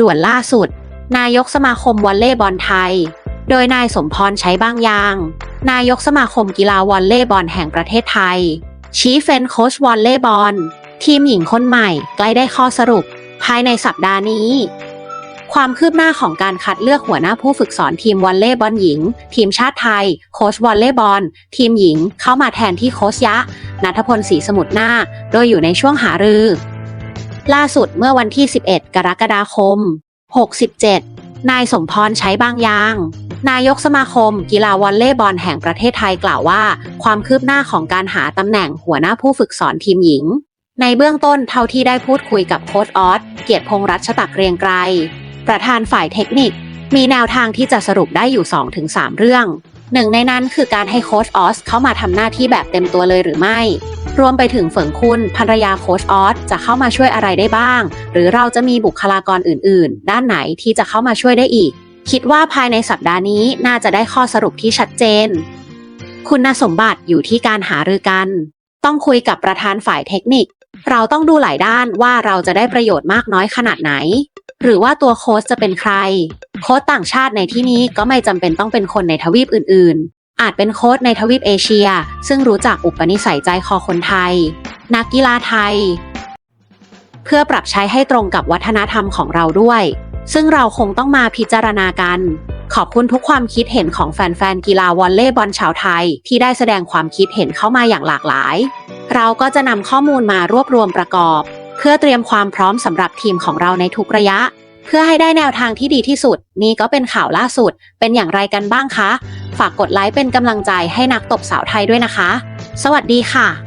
ด่วนล่าสุด นายกสมาคมวอลเลย์บอลไทย โดยนายสมพรใช้บางยาง นายกสมาคมกีฬาวอลเลย์บอลแห่งประเทศไทย ชี้เฟนโค้ชวอลเลย์บอล ทีมหญิงคนใหม่ใกล้ได้ข้อสรุป ภายในสัปดาห์นี้ ความคืบหน้าของการคัดเลือกหัวหน้าผู้ฝึกสอนทีมวอลเลย์บอลหญิง ทีมชาติไทย โค้ชวอลเลย์บอล ทีมหญิงเข้ามาแทนที่โค้ชยะนัทพลศรีสมุทรนาโดยอยู่ในช่วงหารือ ล่าสุดเมื่อวันที่ 11 กรกฎาคม 67 นายสมพรใช้บางยาง นายกสมาคม กีฬาวอลเลย์บอลแห่งประเทศไทยกล่าวว่า ความคืบหน้าของการหาตำแหน่งหัวหน้าผู้ฝึกสอนทีมหญิง ในเบื้องต้นเท่าที่ได้พูดคุยกับโค้ชออสเกียรติพงษ์รัชตักเรียงไกรประธานฝ่ายเทคนิค มีแนวทางที่จะสรุปได้อยู่ 2-3 เรื่องหนึ่งในนั้นคือการให้โค้ชออสเข้ามาทำหน้าที่แบบเต็มตัวเลยหรือไม่ รวมไปถึงเฝิงคุณภรรยาโค้ชออสจะเข้ามาช่วยอะไรได้บ้าง หรือเราจะมีบุคลากรอื่น ๆ ด้านไหนที่จะเข้ามาช่วยได้อีก คิดว่าภายในสัปดาห์นี้น่าจะได้ข้อสรุปที่ชัดเจน คุณสมบัติอยู่ที่การหารือกัน ต้องคุยกับประธานฝ่ายเทคนิค เราต้องดูหลายด้านว่าเราจะได้ประโยชน์มากน้อยขนาดไหน หรือว่าตัวโค้ชจะเป็นใคร โค้ชต่างชาติในที่นี้ก็ไม่จำเป็นต้องเป็นคนในทวีปอื่นๆ อาจเป็นโค้ชในทวีปเอเชีย ซึ่งรู้จักอุปนิสัยใจคอคนไทย นักกีฬาไทย เพื่อปรับใช้ให้ตรงกับวัฒนธรรมของเราด้วย ซึ่งเราคงต้องมาพิจารณากัน ขอบคุณทุกความคิดเห็นของแฟนๆกีฬาวอลเลย์บอลชาวไทย ที่ได้แสดงความคิดเห็นเข้ามาอย่างหลากหลาย เราก็จะนำข้อมูลมารวบรวมประกอบ เพื่อเตรียมความพร้อมสำหรับทีมของเราในทุกระยะเพื่อให้ได้แนวทางที่ดีที่สุด นี่ก็เป็นข่าวล่าสุด เป็นอย่างไรกันบ้างคะ ฝากกดไลค์เป็นกำลังใจให้นักตบสาวไทยด้วยนะคะ สวัสดีค่ะ